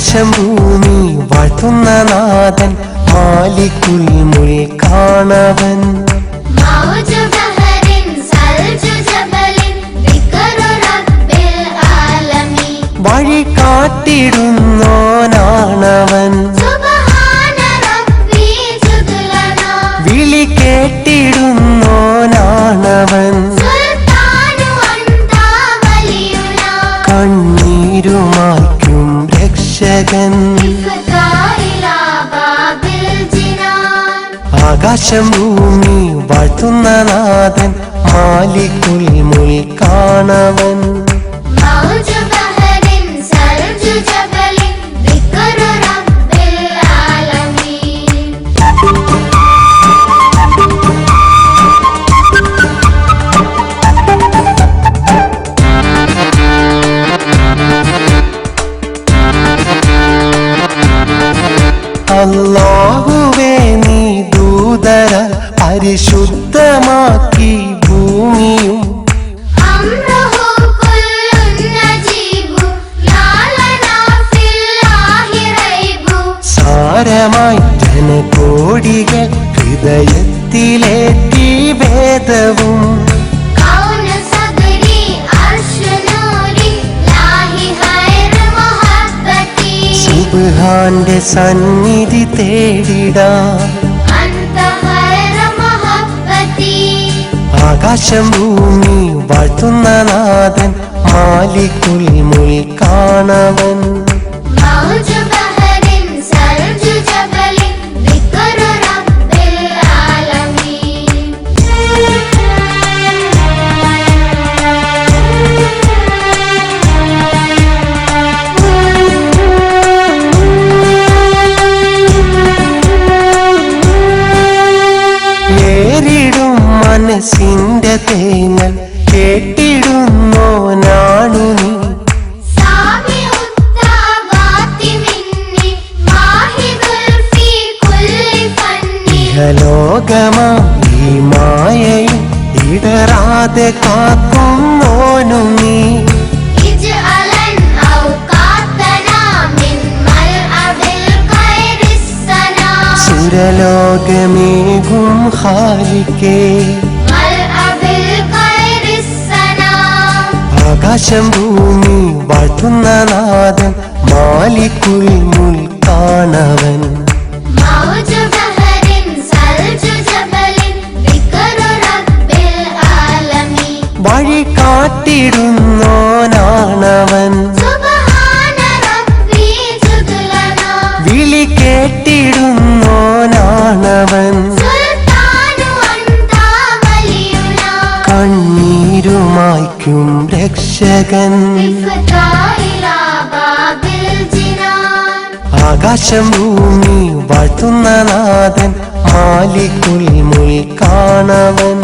ആകാശം ഭൂമി വാഴ്ത്തുന്ന നാഥൻ മാലിക്കുൽ മുൽ കാണവൻ. രക്ഷകൻ ആകാശം ഭൂമി വാഴ്ത്തുന്ന നാഥൻ മാലിക്കുൽ മുൽക്കാണവൻ. അല്ലാഹുവേ നീ ദൂതര പരിശുദ്ധമാക്കി ഭൂമിയും. സാരമായി ജനകോടികൾ ഹൃദയത്തിലേറ്റി വേദവും അള്ളാഹാന്റെ സന്നിധി തേടിടാം. ആകാശം ഭൂമി വാഴ്ത്തുന്ന നാഥൻ മാലിക്കുൽ മുൽക്കാണവൻ മനസ്സിന്റെ തേങ്ങൽ കേട്ടിടുന്നോ നാണു ലോകമാം ഈ മായയിൽ ഇടറാതെ കാക്കുന്നോനും നീ. സുരലോകമേകും ഹാരിക്കേ ആകാശം ഭൂമി വളർത്തുന്ന നാഥൻ മാലിക്കുൽ മുൽക്കാണവൻ വഴി കാത്തിടുന്നോ രക്ഷകൻ ആകാശം ഭൂമി വാഴ്ത്തുന്ന നാഥൻ മാലിക്കുൽ മുൽ കാണവൻ